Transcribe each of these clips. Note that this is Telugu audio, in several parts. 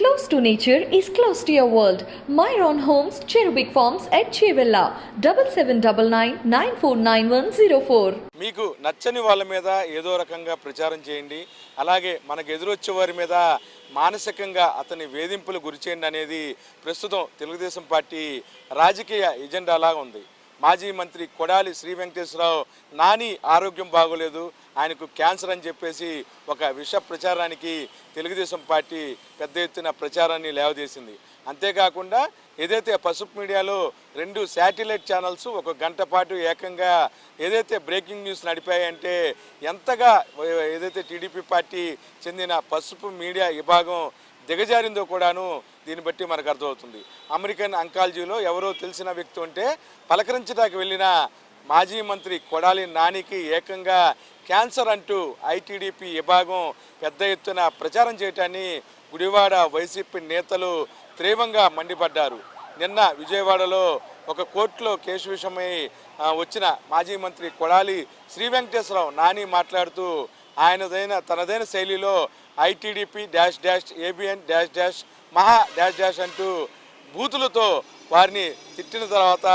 Close to nature is close to your world. Myron Homes, Cherubic Farms at Chevella, 7799 మీకు నచ్చని వాళ్ళ మీద ఏదో రకంగా ప్రచారం చేయండి. అలాగే మనకు ఎదురొచ్చే వారి మీద మానసికంగా అతని వేధింపులు గురిచేయండి అనేది ప్రస్తుతం తెలుగుదేశం పార్టీ రాజకీయ ఎజెండా లాగా ఉంది. మాజీ మంత్రి కొడాలి శ్రీ వెంకటేశ్వరరావు నాని ఆరోగ్యం బాగోలేదు ఆయనకు క్యాన్సర్ అని చెప్పేసి ఒక విష ప్రచారానికి తెలుగుదేశం పార్టీ పెద్ద ఎత్తున ప్రచారాన్ని లేవదీసింది. అంతేకాకుండా ఏదైతే పసుపు మీడియాలో రెండు శాటిలైట్ ఛానల్స్ ఒక గంట పాటు ఏకంగా ఏదైతే బ్రేకింగ్ న్యూస్ నడిపాయంటే ఎంతగా ఏదైతే టీడీపీ పార్టీ చెందిన పసుపు మీడియా విభాగం దిగజారిందో కూడాను దీన్ని బట్టి మనకు అర్థమవుతుంది. అమెరికన్ అంకాలజీలో ఎవరో తెలిసిన వ్యక్తి ఉంటే పలకరించడానికి వెళ్ళిన మాజీ మంత్రి కొడాలి నానికి ఏకంగా క్యాన్సర్ అంటూ ఐటీడీపీ విభాగం పెద్ద ఎత్తున ప్రచారం చేయటాన్ని గుడివాడ వైసీపీ నేతలు తీవ్రంగా మండిపడ్డారు. నిన్న విజయవాడలో ఒక కోర్టులో కేసు విషయమై వచ్చిన మాజీ మంత్రి కొడాలి శ్రీ వెంకటేశ్వరరావు నాని మాట్లాడుతూ ఆయనదైన తనదైన శైలిలో ITDP dash dash ABN dash dash మహా డాష్ డాష్ అంటూ బూతులతో వారిని తిట్టిన తర్వాత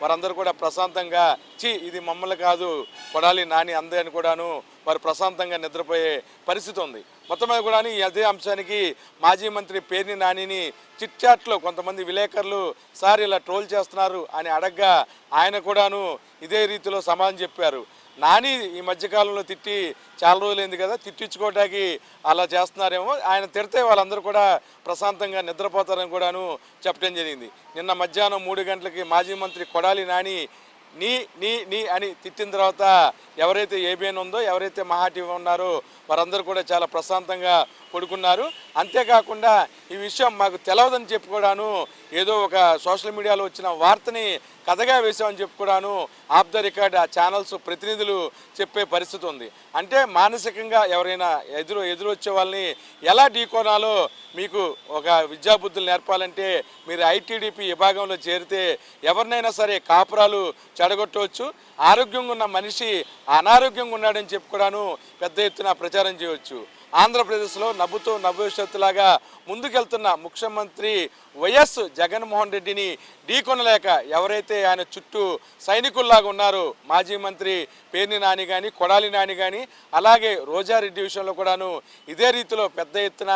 వారందరూ కూడా ప్రశాంతంగా చి ఇది మమ్మల్ని కాదు కొడాలి నాని అందే అని కూడాను వారు ప్రశాంతంగా నిద్రపోయే పరిస్థితి ఉంది. మొత్తం మీద కూడా ఈ అదే అంశానికి మాజీ మంత్రి పేర్ని నానిని చిట్చాట్లో కొంతమంది విలేకరులు సార్ ఇలా ట్రోల్ చేస్తున్నారు అని అడగ్గా ఆయన కూడాను ఇదే రీతిలో సమాధానం చెప్పారు. నాని ఈ మధ్యకాలంలో తిట్టి చాలా రోజులైంది కదా తిట్టించుకోవడానికి అలా చేస్తున్నారేమో. ఆయన తిడితే వాళ్ళందరూ కూడా ప్రశాంతంగా నిద్రపోతారని కూడాను చెప్పడం జరిగింది. నిన్న మధ్యాహ్నం మూడు గంటలకి మాజీ మంత్రి కొడాలి నాని నీ నీ నీ అని తిట్టిన తర్వాత ఎవరైతే ఏబిఎన్ ఉందో ఎవరైతే మహా టీవీ ఉన్నారో వారందరూ కూడా చాలా ప్రశాంతంగా పడుకున్నారు. అంతేకాకుండా ఈ విషయం మాకు తెలవదని చెప్పుకోవడాను ఏదో ఒక సోషల్ మీడియాలో వచ్చిన వార్తని కథగా వేసామని చెప్పుకోవడాను ఆఫ్ ద రికార్డ్ ఆ ఛానల్స్ ప్రతినిధులు చెప్పే పరిస్థితి ఉంది. అంటే మానసికంగా ఎవరైనా ఎదురు ఎదురొచ్చే వాళ్ళని ఎలా ఢీకోనాలో మీకు ఒక విద్యాబుద్ధులు నేర్పాలంటే మీరు ఐటీడీపీ విభాగంలో చేరితే ఎవరినైనా సరే కాపురాలు చెడగొట్టవచ్చు. ఆరోగ్యంగా ఉన్న మనిషి అనారోగ్యంగా ఉన్నాడని చెప్పుకోవడాను పెద్ద ఎత్తున ప్రచారం చేయవచ్చు. ఆంధ్రప్రదేశ్లో నవ్వుతో నవ్వుషత్తులాగా ముందుకెళ్తున్న ముఖ్యమంత్రి వైఎస్ జగన్మోహన్ రెడ్డిని ఢీకొనలేక ఎవరైతే ఆయన చుట్టూ సైనికుల్లాగా ఉన్నారో మాజీ మంత్రి పేర్ని నాని కానీ కొడాలి నాని కానీ అలాగే రోజారెడ్డి విషయంలో కూడాను ఇదే రీతిలో పెద్ద ఎత్తున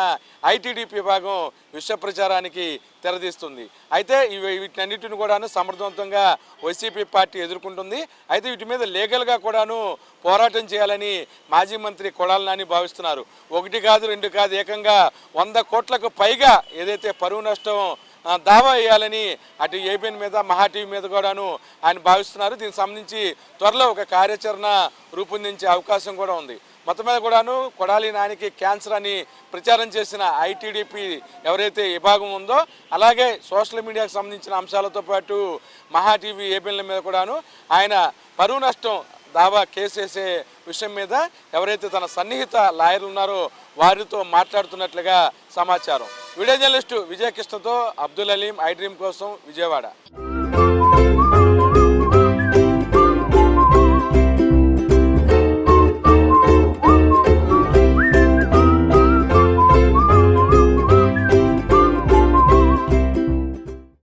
ఐటీడీపీ విభాగం విష ప్రచారానికి తెరదీస్తుంది. అయితే వీటన్నిటిని కూడాను సమర్థవంతంగా వైసీపీ పార్టీ ఎదుర్కొంటుంది. అయితే వీటి మీద లీగల్గా కూడాను పోరాటం చేయాలని మాజీ మంత్రి కొడాల నాని భావిస్తున్నారు. ఒకటి కాదు రెండు కాదు ఏకంగా వంద కోట్లకు పైగా ఏదైతే పరువు నష్టం దావా వేయాలని అటు ఏబిఎన్ మీద మహా టీవీ మీద కూడాను ఆయన భావిస్తున్నారు. దీనికి సంబంధించి త్వరలో ఒక కార్యాచరణ రూపొందించే అవకాశం కూడా ఉంది. మొత్తం మీద కూడాను కొడాలి నానికి క్యాన్సర్ అని ప్రచారం చేసిన ఐటీడీపీ ఎవరైతే విభాగం ఉందో అలాగే సోషల్ మీడియాకు సంబంధించిన అంశాలతో పాటు మహా టీవీ ఏబిఎన్ల మీద కూడాను ఆయన పరువు నష్టం దావా కేసు వేసే విషయం మీద ఎవరైతే తన సన్నిహిత లాయర్లు ఉన్నారో వారితో మాట్లాడుతున్నట్లుగా సమాచారం. వీడియో జర్నలిస్టు విజయకృష్ణతో అబ్దుల్ అలీం ఐ డ్రీమ్ కోసం విజయవాడ.